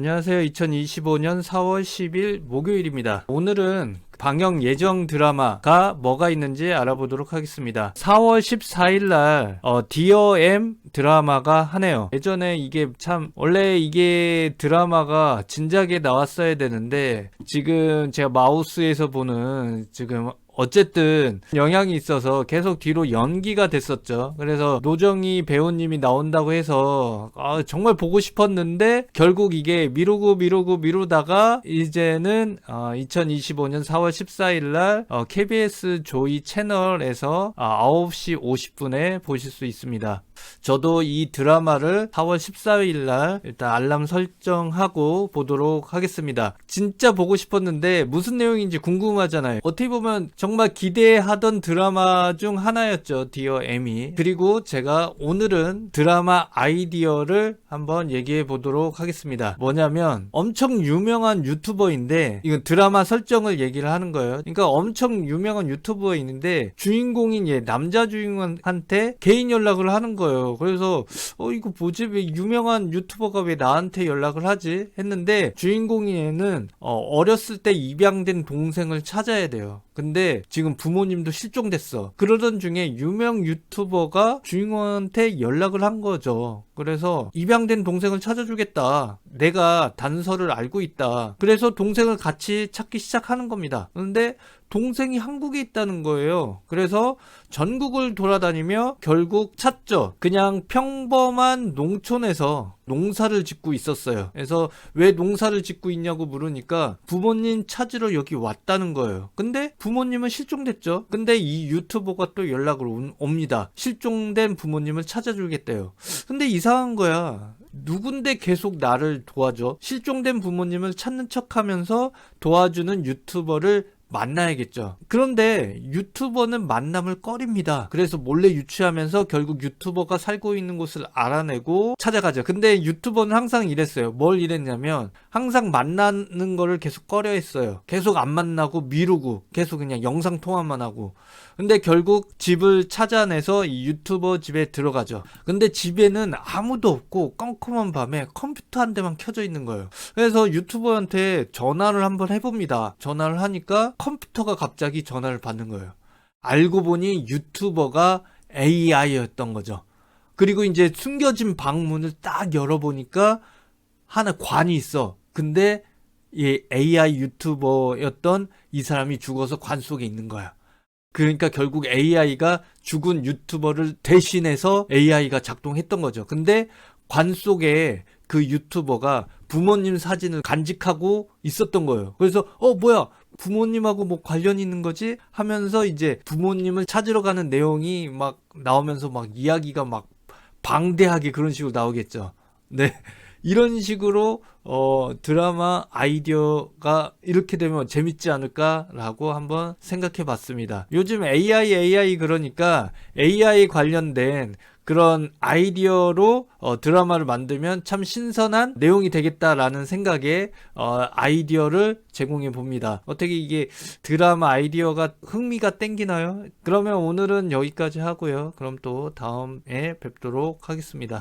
안녕하세요. 2025년 4월 10일 목요일입니다. 오늘은 방영 예정 드라마가 뭐가 있는지 알아보도록 하겠습니다. 4월 14일 날 어, 디어 M 드라마가 하네요. 예전에 이게 참 원래 이게 드라마가 진작에 나왔어야 되는데 지금 제가 마우스에서 보는 지금 어쨌든 영향이 있어서 계속 뒤로 연기가 됐었죠. 그래서 노정희 배우님이 나온다고 해서 아, 정말 보고 싶었는데 결국 이게 미루고 미루고 미루다가 이제는 어, 2025년 4월 14일 날 어, KBS 조이 채널에서 아, 9시 50분에 보실 수 있습니다. 저도 이 드라마를 4월 14일 날 일단 알람 설정하고 보도록 하겠습니다. 진짜 보고 싶었는데 무슨 내용인지 궁금하잖아요. 어떻게 보면 정말 기대하던 드라마 중 하나였죠. 디어 M이. 그리고 제가 오늘은 드라마 아이디어를 한번 얘기해 보도록 하겠습니다. 뭐냐면 엄청 유명한 유튜버인데 이건 드라마 설정을 얘기를 하는 거예요. 그러니까 엄청 유명한 유튜버가 있는데 주인공인 얘 남자 주인공한테 개인 연락을 하는 거예요. 그래서 어 이거 뭐지 왜 유명한 유튜버가 왜 나한테 연락을 하지 했는데 주인공인 얘는 어, 어렸을 때 입양된 동생을 찾아야 돼요. 근데 지금 부모님도 실종됐어. 그러던 중에 유명 유튜버가 주인공한테 연락을 한 거죠. 그래서 입양된 동생을 찾아주겠다. 내가 단서를 알고 있다. 그래서 동생을 같이 찾기 시작하는 겁니다. 그런데 동생이 한국에 있다는 거예요. 그래서 전국을 돌아다니며 결국 찾죠. 그냥 평범한 농촌에서 농사를 짓고 있었어요. 그래서 왜 농사를 짓고 있냐고 물으니까 부모님 찾으러 여기 왔다는 거예요. 근데 부모님은 실종됐죠. 근데 이 유튜버가 또 연락을 온- 옵니다. 실종된 부모님을 찾아주겠대요. 근데 이상한 거야. 누군데 계속 나를 도와줘? 실종된 부모님을 찾는 척 하면서 도와주는 유튜버를 만나야겠죠. 그런데 유튜버는 만남을 꺼립니다. 그래서 몰래 유추하면서 결국 유튜버가 살고 있는 곳을 알아내고 찾아가죠. 근데 유튜버는 항상 이랬어요. 뭘 이랬냐면 항상 만나는 거를 계속 꺼려 했어요. 계속 안 만나고 미루고 계속 그냥 영상 통화만 하고. 근데 결국 집을 찾아내서 이 유튜버 집에 들어가죠. 근데 집에는 아무도 없고 껌껌한 밤에 컴퓨터 한 대만 켜져 있는 거예요. 그래서 유튜버한테 전화를 한번 해봅니다. 전화를 하니까 컴퓨터가 갑자기 전화를 받는 거예요. 알고 보니 유튜버가 AI였던 거죠. 그리고 이제 숨겨진 방문을 딱 열어보니까 하나 관이 있어. 근데 이 AI 유튜버였던 이 사람이 죽어서 관 속에 있는 거야. 그러니까 결국 AI가 죽은 유튜버를 대신해서 AI가 작동했던 거죠. 근데 관 속에 그 유튜버가 부모님 사진을 간직하고 있었던 거예요. 그래서 어 뭐야 부모님하고 뭐 관련 있는 거지 하면서 이제 부모님을 찾으러 가는 내용이 막 나오면서 막 이야기가 막 방대하게 그런 식으로 나오겠죠. 네. 이런 식으로 어 드라마 아이디어가 이렇게 되면 재밌지 않을까라고 한번 생각해 봤습니다. 요즘 AI AI 그러니까 AI 관련된 그런 아이디어로 어, 드라마를 만들면 참 신선한 내용이 되겠다라는 생각에 어, 아이디어를 제공해 봅니다. 어떻게 이게 드라마 아이디어가 흥미가 땡기나요? 그러면 오늘은 여기까지 하고요. 그럼 또 다음에 뵙도록 하겠습니다.